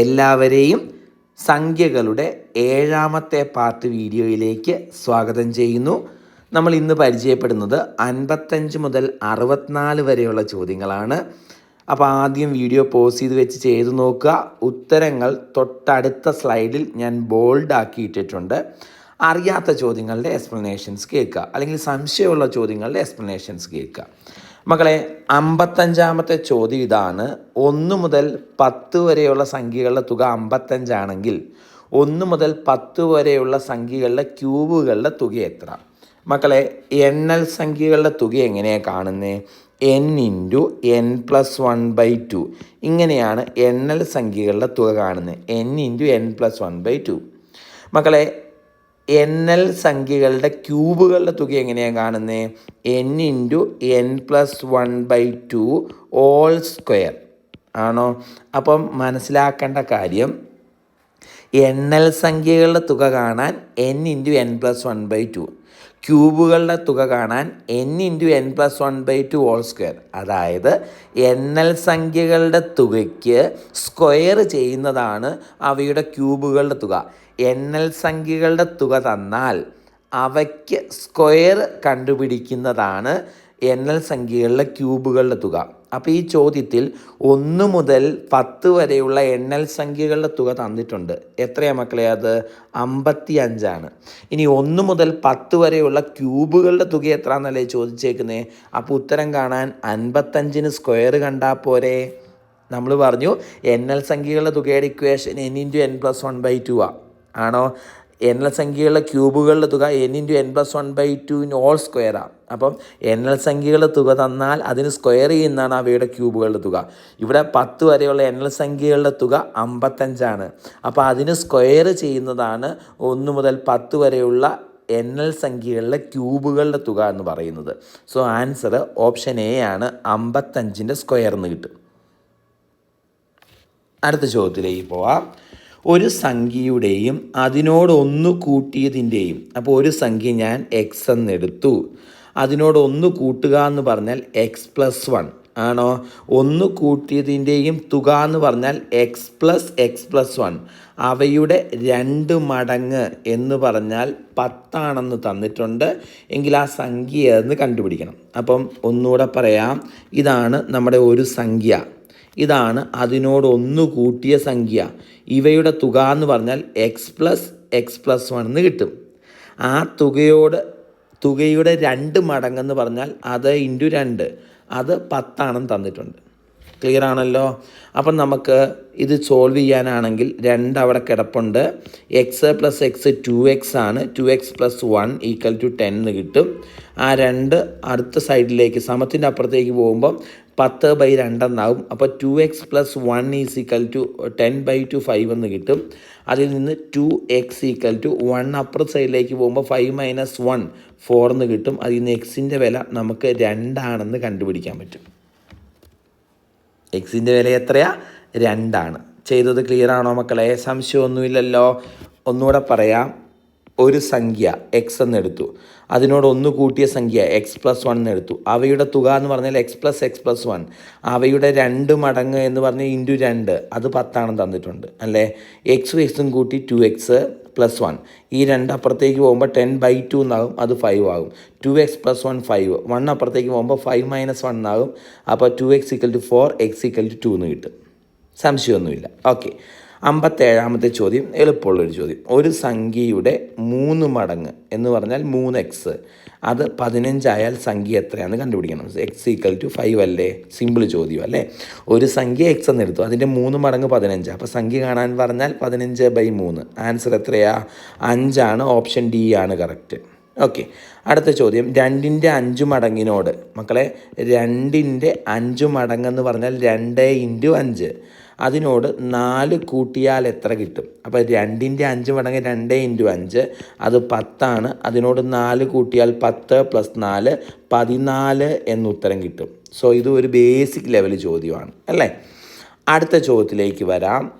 എല്ലാവരെയും സംഖ്യകളുടെ ഏഴാമത്തെ പാർട്ട് വീഡിയോയിലേക്ക് സ്വാഗതം ചെയ്യുന്നു. നമ്മൾ ഇന്ന് പരിചയപ്പെടുന്നത് അൻപത്തഞ്ച് മുതൽ അറുപത്തിനാല് വരെയുള്ള ചോദ്യങ്ങളാണ്. അപ്പോൾ ആദ്യം വീഡിയോ പോസ് ചെയ്ത് വെച്ച് ചെയ്തു നോക്കുക. ഉത്തരങ്ങൾ തൊട്ടടുത്ത സ്ലൈഡിൽ ഞാൻ ബോൾഡ് ആക്കിയിട്ടിട്ടുണ്ട്. അറിയാത്ത ചോദ്യങ്ങളുടെ എക്സ്പ്ലനേഷൻസ് കേൾക്കുക. അല്ലെങ്കിൽ സംശയമുള്ള ചോദ്യങ്ങളുടെ എക്സ്പ്ലനേഷൻസ് കേൾക്കുക. മക്കളെ അമ്പത്തഞ്ചാമത്തെ ചോദ്യം ഇതാണ്. ഒന്ന് മുതൽ പത്ത് വരെയുള്ള സംഖ്യകളുടെ തുക അമ്പത്തഞ്ചാണെങ്കിൽ ഒന്ന് മുതൽ പത്ത് വരെയുള്ള സംഖ്യകളുടെ ക്യൂബുകളുടെ തുക എത്ര? മക്കളെ എണ്ണൽ സംഖ്യകളുടെ തുക എങ്ങനെയാണ് കാണുന്നത് N into N plus one by two ഇങ്ങനെയാണ് എണ്ണൽ സംഖ്യകളുടെ തുക കാണുന്നത്. N into N plus one by two മക്കളെ എൻ എൽ സംഖ്യകളുടെ ക്യൂബുകളുടെ തുക എങ്ങനെയാണ് കാണുന്നത് N into N plus one by two whole square ആണോ? അപ്പം മനസ്സിലാക്കേണ്ട കാര്യം എൻ എൽ സംഖ്യകളുടെ തുക കാണാൻ N into N plus one by two ക്യൂബുകളുടെ തുക കാണാൻ N into N plus one by two whole square അതായത് എൻ എൽ സംഖ്യകളുടെ തുകയ്ക്ക് സ്ക്വയർ ചെയ്യുന്നതാണ് അവയുടെ ക്യൂബുകളുടെ തുക. എൻ എൽ സംഖ്യകളുടെ തുക തന്നാൽ അവയ്ക്ക് സ്ക്വയർ കണ്ടുപിടിക്കുന്നതാണ് എൻ എൽ സംഖ്യകളിലെ ക്യൂബുകളുടെ തുക. അപ്പോൾ ഈ ചോദ്യത്തിൽ ഒന്ന് മുതൽ പത്ത് വരെയുള്ള എൻ എൽ സംഖ്യകളുടെ തുക തന്നിട്ടുണ്ട്. എത്രയാണ് മക്കളെ അത്? അമ്പത്തി അഞ്ചാണ് ഇനി ഒന്ന് മുതൽ പത്ത് വരെയുള്ള ക്യൂബുകളുടെ തുക എത്രയാണെന്നല്ലേ ചോദിച്ചേക്കുന്നത് അപ്പോൾ ഉത്തരം കാണാൻ അൻപത്തഞ്ചിന് സ്ക്വയർ കണ്ടാൽ പോരെ. നമ്മൾ പറഞ്ഞു എൻ എൽ സംഖ്യകളുടെ തുകയുടെ equation N into N plus one by two ആ. ആണോ? എൻ എൽ സംഖ്യകളുടെ ക്യൂബുകളുടെ തുക N into N plus one by ടുവിന് ഓൾ സ്ക്വയറാണ് അപ്പം എൻ എൽ സംഖ്യകളുടെ തുക തന്നാൽ അതിന് സ്ക്വയർ ചെയ്യുന്നതാണ് അവയുടെ ക്യൂബുകളുടെ തുക. ഇവിടെ പത്ത് വരെയുള്ള എൻ എൽ സംഖ്യകളുടെ തുക അമ്പത്തഞ്ചാണ്. അപ്പോൾ അതിന് സ്ക്വയർ ചെയ്യുന്നതാണ് ഒന്ന് മുതൽ പത്ത് വരെയുള്ള എൻ എൽ സംഖ്യകളിലെ ക്യൂബുകളുടെ തുക എന്ന് പറയുന്നത്. സോ ആൻസർ ഓപ്ഷൻ എ ആണ് അമ്പത്തഞ്ചിന്റെ സ്ക്വയർ എന്ന് കിട്ടും. അടുത്ത ചോദ്യത്തിലേക്ക് പോവാം. ഒരു സംഖ്യയുടെയും അതിനോടൊന്ന് കൂട്ടിയതിന്റെയും. അപ്പോൾ ഒരു സംഖ്യ ഞാൻ എക്സ് എന്നെടുത്തു. അതിനോടൊന്ന് കൂട്ടുക എന്ന് പറഞ്ഞാൽ എക്സ് പ്ലസ് വൺ ആണോ? ഒന്ന് കൂട്ടിയതിന്റെയും തുക എന്ന് പറഞ്ഞാൽ X plus X plus one അവയുടെ രണ്ട് മടങ്ങ് എന്ന് പറഞ്ഞാൽ പത്താണെന്ന് തന്നിട്ടുണ്ട്. എങ്കിൽ ആ സംഖ്യ എന്ന് കണ്ടുപിടിക്കണം. അപ്പം ഒന്നുകൂടെ പറയാം. ഇതാണ് നമ്മുടെ ഒരു സംഖ്യ. ഇതാണ് അതിനോട് ഒന്ന് കൂട്ടിയ സംഖ്യ. ഇവയുടെ തുക എന്ന് പറഞ്ഞാൽ X plus X plus one എന്ന് കിട്ടും. ആ തുകയോട് തുകയുടെ രണ്ട് മടങ്ങെന്ന് പറഞ്ഞാൽ അത് ഇന്റു രണ്ട്. അത് പത്താണെന്ന് തന്നിട്ടുണ്ട്. ക്ലിയർ ആണല്ലോ? അപ്പം നമുക്ക് ഇത് സോൾവ് ചെയ്യാനാണെങ്കിൽ രണ്ട് അവിടെ കിടപ്പുണ്ട്. X plus X two X ആണ്. Two X plus one equal to ten എന്ന് കിട്ടും. ആ രണ്ട് അടുത്ത സൈഡിലേക്ക് സമത്തിന്റെ അപ്പുറത്തേക്ക് പോകുമ്പം പത്ത് ബൈ രണ്ടെന്നാവും അപ്പോൾ two X plus one is equal to ten by two five എന്ന് കിട്ടും. അതിൽ നിന്ന് two X equal to one upper സൈഡിലേക്ക് പോകുമ്പോൾ ഫൈവ് മൈനസ് വൺ ഫോർ എന്ന് കിട്ടും. അതിൽ നിന്ന് എക്സിന്റെ വില നമുക്ക് രണ്ടാണെന്ന് കണ്ടുപിടിക്കാൻ പറ്റും. എക്സിന്റെ വില എത്രയാ? രണ്ടാണ്. ചെയ്തത് ക്ലിയർ ആണോ മക്കളെ? സംശയമൊന്നുമില്ലല്ലോ. ഒന്നുകൂടെ പറയാം. ഒരു സംഖ്യ എക്സ് എന്നെടുത്തു അതിനോട് ഒന്ന് കൂട്ടിയ സംഖ്യ എക്സ് പ്ലസ് വൺ എന്നെടുത്തു അവയുടെ തുക എന്ന് പറഞ്ഞാൽ X plus X plus one അവയുടെ രണ്ട് മടങ്ങ് എന്ന് പറഞ്ഞാൽ ഇന്റു രണ്ട്. അത് പത്താണെന്ന് തന്നിട്ടുണ്ട്. അല്ലേ? എക്സും എക്സും കൂട്ടി ടു എക്സ് പ്ലസ് വൺ ഈ രണ്ട് അപ്പുറത്തേക്ക് പോകുമ്പോൾ ടെൻ ബൈ ടു എന്നാകും. അത് ഫൈവ് ആകും. Two X plus one five one അപ്പുറത്തേക്ക് പോകുമ്പോൾ ഫൈവ് മൈനസ് വൺ എന്നാകും. അപ്പോൾ two X equal to four X equal to two two കിട്ടും. സംശയമൊന്നുമില്ല. ഓക്കെ അമ്പത്തേഴാമത്തെ ചോദ്യം എളുപ്പമുള്ളൊരു ചോദ്യം. ഒരു സംഖ്യയുടെ മൂന്ന് മടങ്ങ് എന്ന് പറഞ്ഞാൽ മൂന്ന് എക്സ് അത് പതിനഞ്ചായാൽ സംഖ്യ എത്രയാണെന്ന് കണ്ടുപിടിക്കണം. എക്സ് ഈക്വൽ ടു ഫൈവ് അല്ലേ? സിമ്പിൾ ചോദ്യം അല്ലേ? ഒരു സംഖ്യ എക്സ് എന്ന് എടുത്തു. അതിന്റെ മൂന്ന് മടങ്ങ് പതിനഞ്ച്. അപ്പോൾ സംഖ്യ കാണാൻ പറഞ്ഞാൽ പതിനഞ്ച് ബൈ മൂന്ന്. ആൻസർ എത്രയാ? അഞ്ചാണ്. ഓപ്ഷൻ ഡി ആണ് കറക്റ്റ് ഓക്കെ അടുത്ത ചോദ്യം. രണ്ടിന്റെ അഞ്ച് മടങ്ങിനോട്. മക്കളെ രണ്ടിന്റെ അഞ്ച് മടങ്ങെന്ന് പറഞ്ഞാൽ രണ്ട് ഇന്റു അഞ്ച്. അതിനോട് നാല് കൂട്ടിയാൽ എത്ര കിട്ടും? അപ്പോൾ രണ്ടിന്റെ അഞ്ച് മടങ്ങ് രണ്ട് ഇന്റു അഞ്ച് അത് പത്താണ്. അതിനോട് നാല് കൂട്ടിയാൽ പത്ത് പ്ലസ് നാല് പതിനാല് എന്നുത്തരം കിട്ടും. സോ ഇത് ഒരു ബേസിക് ലെവൽ ചോദ്യമാണ് അല്ലേ? അടുത്ത ചോദ്യത്തിലേക്ക് വരാം.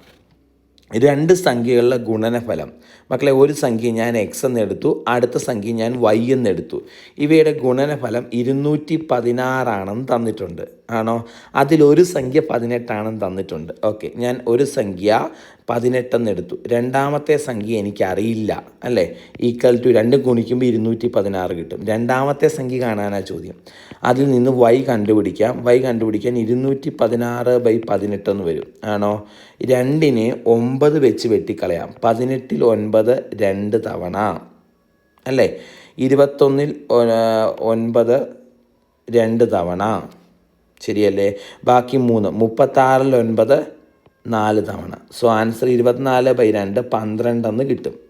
രണ്ട് സംഖ്യകളുടെ ഗുണനഫലം. മക്കളെ ഒരു സംഖ്യ ഞാൻ എക്സ് എന്നെടുത്തു അടുത്ത സംഖ്യ ഞാൻ വൈ എന്നെടുത്തു ഇവയുടെ ഗുണനഫലം ഇരുന്നൂറ്റി പതിനാറാണെന്ന് തന്നിട്ടുണ്ട്. ആണോ? അതിലൊരു സംഖ്യ പതിനെട്ടാണെന്ന് തന്നിട്ടുണ്ട്. ഓക്കെ ഞാൻ ഒരു സംഖ്യ പതിനെട്ടെന്ന് എടുത്തു. രണ്ടാമത്തെ സംഖ്യ എനിക്കറിയില്ല അല്ലേ? ഈക്വൽ ടു രണ്ടും ഗുണിക്കുമ്പോൾ ഇരുന്നൂറ്റി പതിനാറ് കിട്ടും. രണ്ടാമത്തെ സംഖ്യ കാണാനാണ് ചോദ്യം. അതിൽ നിന്ന് വൈ കണ്ടുപിടിക്കാം. വൈ കണ്ടുപിടിക്കാൻ ഇരുന്നൂറ്റി പതിനാറ് ബൈ പതിനെട്ടെന്ന് വരും. ആണോ? രണ്ടിനെ ഒമ്പത് വെച്ച് വെട്ടിക്കളയാം. പതിനെട്ടിൽ ഒൻപത് രണ്ട് തവണ. അല്ലേ? ഇരുപത്തൊന്നിൽ ഒൻപത് രണ്ട് തവണ. ശരിയല്ലേ? ബാക്കി മൂന്ന്. മുപ്പത്താറിൽ ഒൻപത് നാല് തവണ. സോ ആൻസർ ഇരുപത്തിനാല് ബൈ രണ്ട് പന്ത്രണ്ടെന്ന് കിട്ടും.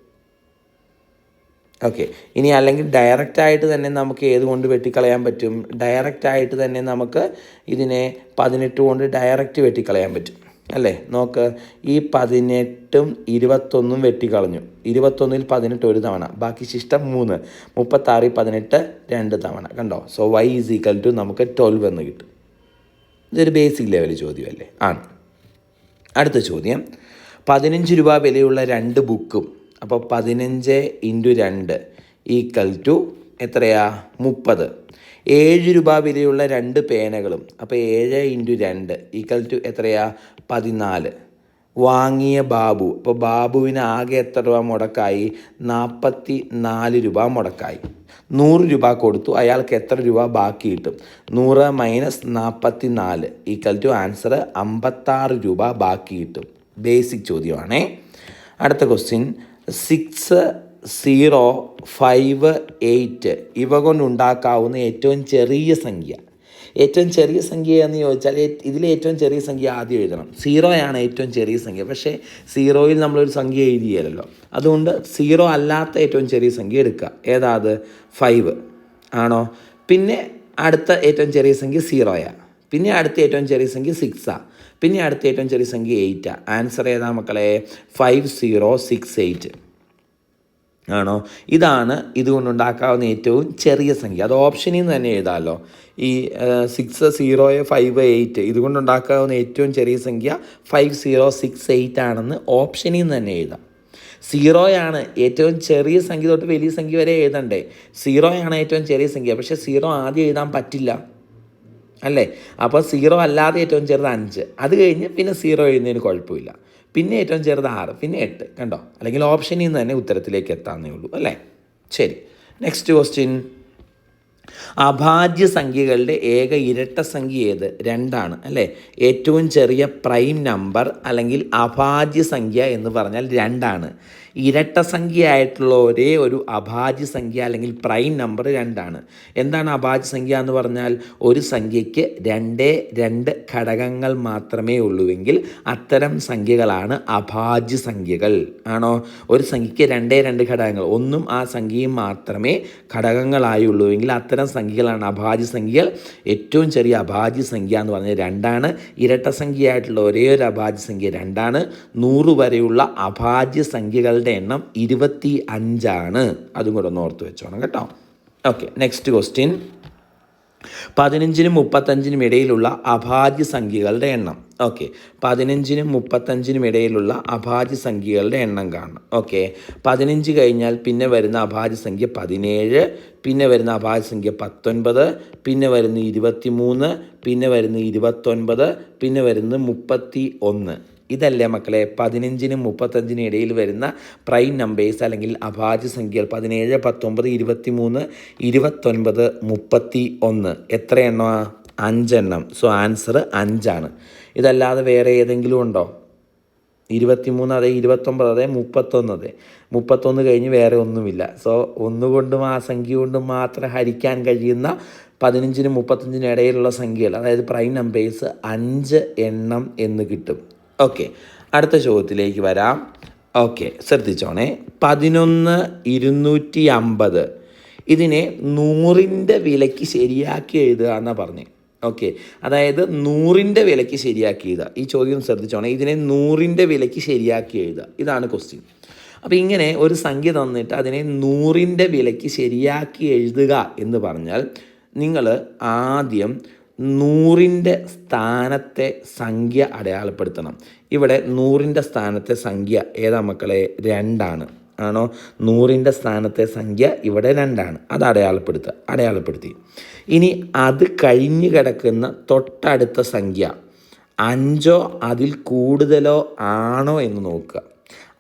ഓക്കെ ഇനി അല്ലെങ്കിൽ ഡയറക്റ്റായിട്ട് തന്നെ നമുക്ക് ഏത് കൊണ്ട് വെട്ടിക്കളയാൻ പറ്റും? ഡയറക്റ്റായിട്ട് തന്നെ നമുക്ക് ഇതിനെ പതിനെട്ട് കൊണ്ട് ഡയറക്റ്റ് വെട്ടിക്കളയാൻ പറ്റും. അല്ലേ? നോക്ക് ഈ പതിനെട്ടും ഇരുപത്തൊന്നും വെട്ടിക്കളഞ്ഞു. ഇരുപത്തൊന്നിൽ പതിനെട്ട് ഒരു തവണ. ബാക്കി ശിഷ്ടം മൂന്ന്. മുപ്പത്താറിൽ പതിനെട്ട് രണ്ട് തവണ. കണ്ടോ? So Y is equal to നമുക്ക് ട്വൽവ് എന്ന് കിട്ടും. ഇതൊരു ബേസിക് ലെവൽ ചോദ്യമല്ലേ? ആണ്. അടുത്ത ചോദ്യം. പതിനഞ്ച് രൂപ വിലയുള്ള രണ്ട് ബുക്കും. അപ്പോൾ പതിനഞ്ച് ഇന്റു രണ്ട് ഈക്വൽ ടു എത്രയാ? മുപ്പത്. ഏഴ് രൂപ വിലയുള്ള രണ്ട് പേനകളും. അപ്പോൾ ഏഴ് ഇന്റു രണ്ട് ഈക്വൽ ടു എത്രയാ? പതിനാല്. വാങ്ങിയ ബാബു. അപ്പോൾ ബാബുവിന് ആകെ എത്ര രൂപ മുടക്കായി? നാൽപ്പത്തി നാല് രൂപ മുടക്കായി. നൂറ് രൂപ കൊടുത്തു. അയാൾക്ക് എത്ര രൂപ ബാക്കി കിട്ടും? നൂറ് മൈനസ് നാൽപ്പത്തി നാല് ഈക്വൽ ടു ആൻസർ അമ്പത്താറ് രൂപ ബാക്കി കിട്ടും. ബേസിക് ചോദ്യമാണേ. അടുത്ത question six zero five eight ഇവ കൊണ്ടുണ്ടാക്കാവുന്ന ഏറ്റവും ചെറിയ സംഖ്യ. ഏറ്റവും ചെറിയ സംഖ്യ എന്ന് ചോദിച്ചാൽ ഇതിലെ ഏറ്റവും ചെറിയ സംഖ്യ ആദ്യം എഴുതണം. സീറോയാണ് ഏറ്റവും ചെറിയ സംഖ്യ. പക്ഷേ സീറോയിൽ നമ്മളൊരു സംഖ്യ എഴുതിയല്ലോ അതുകൊണ്ട് സീറോ അല്ലാത്ത ഏറ്റവും ചെറിയ സംഖ്യ എടുക്കുക. ഏതാത് ഫൈവ്. ആണോ? പിന്നെ അടുത്ത ഏറ്റവും ചെറിയ സംഖ്യ സീറോയാണ് പിന്നെ അടുത്ത ഏറ്റവും ചെറിയ സംഖ്യ സിക്സാണ് പിന്നെ അടുത്ത ഏറ്റവും ചെറിയ സംഖ്യ എയ്റ്റാണ് ആൻസർ ഏതാ മക്കളെ? Five zero six eight. ആണോ? ഇതാണ് ഇതുകൊണ്ടുണ്ടാക്കാവുന്ന ഏറ്റവും ചെറിയ സംഖ്യ. അത് ഓപ്ഷനിൽ നിന്ന് തന്നെ എഴുതാമല്ലോ ഈ സിക്സ് സീറോ ഫൈവ് എയ്റ്റ് ഇതുകൊണ്ടുണ്ടാക്കാവുന്ന ഏറ്റവും ചെറിയ സംഖ്യ ഫൈവ് സീറോ സിക്സ് എയ്റ്റ് ആണെന്ന് ഓപ്ഷനിൽ നിന്ന് തന്നെ എഴുതാം. സീറോയാണ് ഏറ്റവും ചെറിയ സംഖ്യ തൊട്ട് വലിയ സംഖ്യ വരെ എഴുതണ്ടേ. സീറോയാണ് ഏറ്റവും ചെറിയ സംഖ്യ. പക്ഷേ സീറോ ആദ്യം എഴുതാൻ പറ്റില്ല. അല്ലേ? അപ്പോൾ സീറോ അല്ലാതെ ഏറ്റവും ചെറുത് അഞ്ച്. അത് കഴിഞ്ഞ് പിന്നെ സീറോ എഴുതുന്നതിന് കുഴപ്പമില്ല. പിന്നെ ഏറ്റവും ചെറുത് ആറ് പിന്നെ എട്ട് കണ്ടോ? അല്ലെങ്കിൽ ഓപ്ഷനിൽ നിന്ന് തന്നെ ഉത്തരത്തിലേക്ക് എത്താമെന്നേ ഉള്ളൂ അല്ലേ? ശരി. നെക്സ്റ്റ് ക്വസ്റ്റ്യൻ അഭാജ്യ സംഖ്യകളുടെ ഏക ഇരട്ട സംഖ്യ ഏത്? രണ്ടാണ് അല്ലേ? ഏറ്റവും ചെറിയ പ്രൈം നമ്പർ അല്ലെങ്കിൽ അഭാജ്യ സംഖ്യ എന്ന് പറഞ്ഞാൽ രണ്ടാണ്. ഇരട്ട സംഖ്യയായിട്ടുള്ള ഒരേ ഒരു അഭാജ്യ സംഖ്യ അല്ലെങ്കിൽ പ്രൈം നമ്പർ രണ്ടാണ്. എന്താണ് അഭാജ്യ സംഖ്യ എന്ന് പറഞ്ഞാൽ? ഒരു സംഖ്യയ്ക്ക് രണ്ടേ രണ്ട് ഘടകങ്ങൾ മാത്രമേ ഉള്ളൂവെങ്കിൽ അത്തരം സംഖ്യകളാണ് അഭാജ്യ സംഖ്യകൾ. ആണോ? ഒരു സംഖ്യയ്ക്ക് രണ്ടേ രണ്ട് ഘടകങ്ങൾ. ഒന്നും ആ സംഖ്യയും മാത്രമേ ഘടകങ്ങളായി ഉള്ളൂവെങ്കിൽ അത്തരം സംഖ്യകളാണ് അഭാജ്യ സംഖ്യകൾ. ഏറ്റവും ചെറിയ അഭാജ്യ സംഖ്യ എന്ന് പറഞ്ഞാൽ രണ്ടാണ്. ഇരട്ട സംഖ്യയായിട്ടുള്ള ഒരേ ഒരു അഭാജ്യ സംഖ്യ രണ്ടാണ്. നൂറ് വരെയുള്ള അഭാജ്യ സംഖ്യകളുടെ എണ്ണം ഇരുപത്തി അഞ്ചാണ് അതും കൂടെ ഒന്ന് ഓർത്ത് വെച്ചോണം കേട്ടോ. ഓക്കെ നെക്സ്റ്റ് ക്വസ്റ്റ്യൻ പതിനഞ്ചിനും മുപ്പത്തഞ്ചിനും ഇടയിലുള്ള അഭാജ്യ സംഖ്യകളുടെ എണ്ണം. ഓക്കെ പതിനഞ്ചിനും മുപ്പത്തഞ്ചിനും ഇടയിലുള്ള അഭാജ്യ സംഖ്യകളുടെ എണ്ണം കാണണം. ഓക്കെ പതിനഞ്ച് കഴിഞ്ഞാൽ പിന്നെ വരുന്ന അഭാജ്യ സംഖ്യ പതിനേഴ് പിന്നെ വരുന്ന അഭാജ്യ സംഖ്യ പത്തൊൻപത് പിന്നെ വരുന്ന ഇരുപത്തി മൂന്ന് പിന്നെ വരുന്ന ഇരുപത്തൊൻപത് പിന്നെ വരുന്ന മുപ്പത്തി ഒന്ന് ഇതല്ലേ മക്കളെ പതിനഞ്ചിനും മുപ്പത്തഞ്ചിനും ഇടയിൽ വരുന്ന പ്രൈം നമ്പേഴ്സ് അല്ലെങ്കിൽ അഭാജ്യ സംഖ്യകൾ പതിനേഴ് പത്തൊമ്പത് ഇരുപത്തി മൂന്ന് ഇരുപത്തൊൻപത് മുപ്പത്തി ഒന്ന് എത്ര എണ്ണമാണ് അഞ്ചെണ്ണം. സോ ആൻസർ അഞ്ചാണ്. ഇതല്ലാതെ വേറെ ഏതെങ്കിലും ഉണ്ടോ? ഇരുപത്തിമൂന്ന് അതെ ഇരുപത്തൊമ്പത് അതെ മുപ്പത്തൊന്ന് അതെ. മുപ്പത്തൊന്ന് കഴിഞ്ഞ് വേറെ ഒന്നുമില്ല. സോ ഒന്നുകൊണ്ടും ആ സംഖ്യ കൊണ്ടും മാത്രം ഹരിക്കാൻ കഴിയുന്ന പതിനഞ്ചിനും മുപ്പത്തഞ്ചിനും ഇടയിലുള്ള സംഖ്യകൾ അതായത് പ്രൈം നമ്പേഴ്സ് അഞ്ച് എണ്ണം എന്ന് കിട്ടും. ഓക്കെ അടുത്ത ചോദ്യത്തിലേക്ക് വരാം. ഓക്കെ ശ്രദ്ധിച്ചോണേ. പതിനൊന്ന് ഇരുന്നൂറ്റി അമ്പത്. ഇതിനെ നൂറിന്റെ വിലയ്ക്ക് ശരിയാക്കി എഴുതുക എന്നാണ് പറഞ്ഞത് ഓക്കെ അതായത് നൂറിന്റെ വിലയ്ക്ക് ശരിയാക്കി എഴുതുക. ഈ ചോദ്യം ശ്രദ്ധിച്ചോണേ. ഇതിനെ നൂറിന്റെ വിലയ്ക്ക് ശരിയാക്കി എഴുതുക. ഇതാണ് ക്വസ്റ്റ്യൻ അപ്പോൾ ഇങ്ങനെ ഒരു സംഖ്യ തന്നിട്ട് അതിനെ നൂറിന്റെ വിലയ്ക്ക് ശരിയാക്കി എഴുതുക എന്ന് പറഞ്ഞാൽ നിങ്ങൾ ആദ്യം നൂറിന്റെ സ്ഥാനത്തെ സംഖ്യ അടയാളപ്പെടുത്തണം. ഇവിടെ നൂറിന്റെ സ്ഥാനത്തെ സംഖ്യ ഏതാ മക്കളെ? രണ്ടാണ്. ആണോ? നൂറിന്റെ സ്ഥാനത്തെ സംഖ്യ ഇവിടെ രണ്ടാണ്. അത് അടയാളപ്പെടുത്തുക അടയാളപ്പെടുത്തി. ഇനി അത് കഴിഞ്ഞു കിടക്കുന്ന തൊട്ടടുത്ത സംഖ്യ അഞ്ചോ അതിൽ കൂടുതലോ ആണോ എന്ന് നോക്കുക.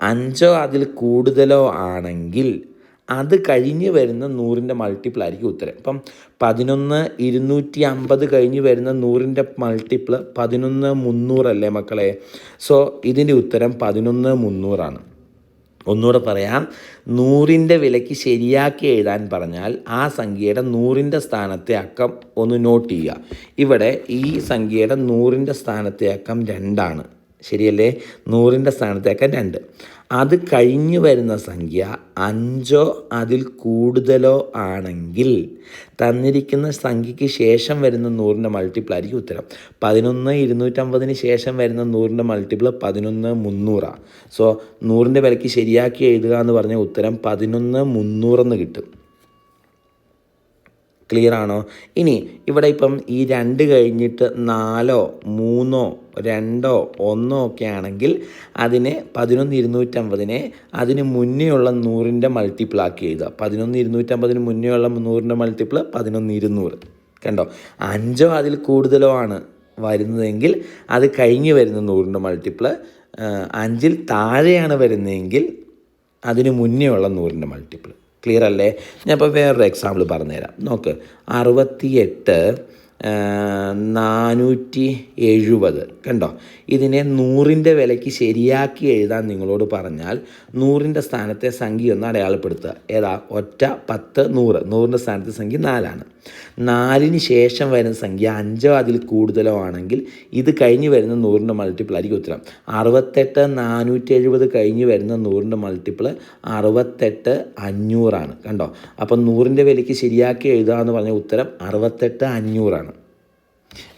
അഞ്ചോ അതിൽ കൂടുതലോ ആണെങ്കിൽ അത് കഴിഞ്ഞ് വരുന്ന നൂറിന്റെ മൾട്ടിപ്പിൾ ആയിരിക്കും ഉത്തരം. ഇപ്പം പതിനൊന്ന് ഇരുന്നൂറ്റി അമ്പത് കഴിഞ്ഞ് വരുന്ന നൂറിന്റെ മൾട്ടിപ്പിൾ പതിനൊന്ന് മുന്നൂറല്ലേ മക്കളെ? സോ ഇതിന്റെ ഉത്തരം പതിനൊന്ന് മുന്നൂറാണ്. ഒന്നുകൂടെ പറയാം. നൂറിന്റെ വിലയ്ക്ക് ശരിയാക്കി എഴുതാൻ പറഞ്ഞാൽ ആ സംഖ്യയുടെ നൂറിന്റെ സ്ഥാനത്തെ അക്കം ഒന്ന് നോട്ട് ചെയ്യുക. ഇവിടെ ഈ സംഖ്യയുടെ നൂറിന്റെ സ്ഥാനത്തെ അക്കം രണ്ടാണ്. ശരിയല്ലേ? നൂറിന്റെ സ്ഥാനത്തേക്ക് രണ്ട്. അത് കഴിഞ്ഞു വരുന്ന സംഖ്യ അഞ്ചോ അതിൽ കൂടുതലോ ആണെങ്കിൽ തന്നിരിക്കുന്ന സംഖ്യയ്ക്ക് ശേഷം വരുന്ന നൂറിന്റെ മൾട്ടിപ്പിൾ ആയിരിക്കും ഉത്തരം. പതിനൊന്ന് ഇരുന്നൂറ്റമ്പതിന് ശേഷം വരുന്ന നൂറിന്റെ മൾട്ടിപ്പിൾ പതിനൊന്ന് മുന്നൂറാണ് സോ നൂറിന്റെ വിലയ്ക്ക് ശരിയാക്കി എഴുതുക എന്ന് പറഞ്ഞ ഉത്തരം പതിനൊന്ന് മുന്നൂറെന്ന് കിട്ടും. ക്ലിയർ ആണോ? ഇനി ഇവിടെ ഇപ്പം ഈ രണ്ട് കഴിഞ്ഞിട്ട് നാലോ മൂന്നോ രണ്ടോ ഒന്നോ ഒക്കെ ആണെങ്കിൽ അതിനെ പതിനൊന്ന് ഇരുന്നൂറ്റമ്പതിനെ അതിന് മുന്നേ ഉള്ള നൂറിന്റെ മൾട്ടിപ്പിളാക്കി എഴുതുക. പതിനൊന്ന് ഇരുന്നൂറ്റമ്പതിന് മുന്നേ ഉള്ള നൂറിന്റെ മൾട്ടിപ്പിൾ പതിനൊന്ന് ഇരുന്നൂറ്. കണ്ടോ? അഞ്ചോ അതിൽ കൂടുതലോ ആണ് വരുന്നതെങ്കിൽ അത് കഴിഞ്ഞ് വരുന്ന നൂറിന്റെ മൾട്ടിപ്പിൾ അഞ്ചിൽ താഴെയാണ് വരുന്നതെങ്കിൽ അതിന് മുന്നേ ഉള്ള നൂറിന്റെ മൾട്ടിപ്പിൾ ക്ലിയർ അല്ലേ? ഞാൻ ഇപ്പോൾ വേറൊരു എക്സാമ്പിൾ പറഞ്ഞുതരാം. നോക്ക് അറുപത്തിയെട്ട് നാനൂറ്റി എഴുപത്. കണ്ടോ? ഇതിനെ നൂറിന്റെ വിലയ്ക്ക് ശരിയാക്കി എഴുതാൻ നിങ്ങളോട് പറഞ്ഞാൽ നൂറിന്റെ സ്ഥാനത്തെ സംഖ്യ ഒന്ന് അടയാളപ്പെടുത്തുക. ഏതാ? ഒറ്റ പത്ത് നൂറ്. നൂറിന്റെ സ്ഥാനത്തെ സംഖ്യ നാലാണ്. നാലിന് ശേഷം വരുന്ന സംഖ്യ അഞ്ചോ അതിൽ കൂടുതലോ ആണെങ്കിൽ ഇത് കഴിഞ്ഞ് വരുന്ന നൂറിന്റെ മൾട്ടിപ്പിൾ ആയിരിക്കും ഉത്തരം. അറുപത്തെട്ട് നാനൂറ്റി എഴുപത് കഴിഞ്ഞ് വരുന്ന നൂറിന്റെ മൾട്ടിപ്പിൾ അറുപത്തെട്ട് അഞ്ഞൂറാണ്. കണ്ടോ? അപ്പം നൂറിന്റെ വിലയ്ക്ക് ശരിയാക്കി എഴുതുക എന്ന് പറഞ്ഞ ഉത്തരം അറുപത്തെട്ട് അഞ്ഞൂറാണ്.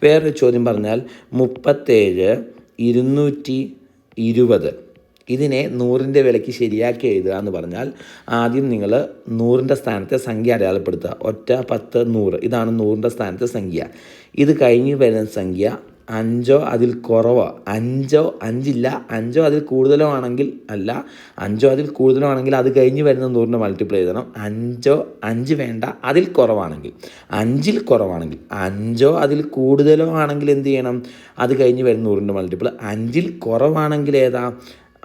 വേറൊരു ചോദ്യം പറഞ്ഞാൽ മുപ്പത്തേഴ് ഇരുന്നൂറ്റി ഇരുപത്. ഇതിനെ നൂറിന്റെ വിലയ്ക്ക് ശരിയാക്കി എഴുതുക എന്ന് പറഞ്ഞാൽ ആദ്യം നിങ്ങൾ നൂറിന്റെ സ്ഥാനത്തെ സംഖ്യ അടയാളപ്പെടുത്തുക. ഒറ്റ പത്ത് നൂറ്. ഇതാണ് നൂറിന്റെ സ്ഥാനത്തെ സംഖ്യ. ഇത് കഴിഞ്ഞ് വരുന്ന സംഖ്യ അഞ്ചോ അതിൽ കുറവോ? അഞ്ചോ അഞ്ചില്ല. അഞ്ചോ അതിൽ കൂടുതലോ ആണെങ്കിൽ അല്ല. അഞ്ചോ അതിൽ കൂടുതലോ ആണെങ്കിൽ അത് കഴിഞ്ഞ് വരുന്ന നൂറിന്റെ മൾട്ടിപ്ലൈ ചെയ്തണം. അഞ്ചോ അഞ്ച് വേണ്ട. അതിൽ കുറവാണെങ്കിൽ. അഞ്ചിൽ കുറവാണെങ്കിൽ. അഞ്ചോ അതിൽ കൂടുതലോ ആണെങ്കിൽ എന്ത് ചെയ്യണം? അത് കഴിഞ്ഞ് വരുന്ന നൂറിന്റെ മൾട്ടിപ്ലൈ അഞ്ചിൽ കുറവാണെങ്കിൽ ഏതാ?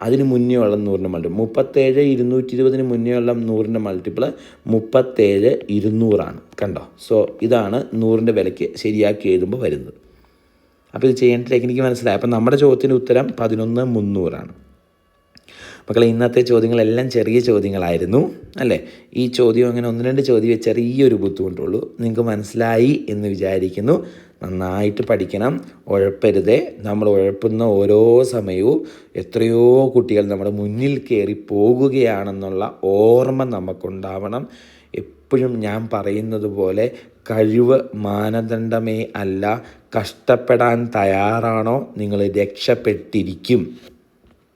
അതിന് മുന്നേ ഉള്ള നൂറിന്റെ മൾട്ടിപ്പിൾ മുപ്പത്തേഴ് ഇരുന്നൂറ്റി ഇരുപതിന് മുന്നേ ഉള്ള നൂറിന്റെ മൾട്ടിപ്പിൾ മുപ്പത്തേഴ് ഇരുന്നൂറാണ്. കണ്ടോ? സോ ഇതാണ് നൂറിന്റെ വിലയ്ക്ക് ശരിയാക്കി എഴുതുമ്പോൾ വരുന്നത്. അപ്പോൾ ഇത് ചെയ്യേണ്ട ടെക്നിക്ക് മനസ്സിലായി. അപ്പം നമ്മുടെ ചോദ്യത്തിന് ഉത്തരം പതിനൊന്ന് മുന്നൂറാണ്. മക്കളെ ഇന്നത്തെ ചോദ്യങ്ങളെല്ലാം ചെറിയ ചോദ്യങ്ങളായിരുന്നു അല്ലേ? ഈ ചോദ്യം അങ്ങനെ ഒന്ന് രണ്ട് ചോദ്യം ചെറിയൊരു ബുദ്ധിമുട്ടുള്ളൂ. നിങ്ങൾക്ക് മനസ്സിലായി എന്ന് വിചാരിക്കുന്നു. നന്നായിട്ട് പഠിക്കണം. ഉഴപ്പരുതേ. നമ്മൾ ഉഴപ്പുന്ന ഓരോ സമയവും എത്രയോ കുട്ടികൾ നമ്മുടെ മുന്നിൽ കയറി പോകുകയാണെന്നുള്ള ഓർമ്മ നമുക്കുണ്ടാവണം. എപ്പോഴും ഞാൻ പറയുന്നത് പോലെ കഴിവ് മാനദണ്ഡമേ അല്ല. കഷ്ടപ്പെടാൻ തയ്യാറാണോ? നിങ്ങൾ രക്ഷപ്പെട്ടിരിക്കും.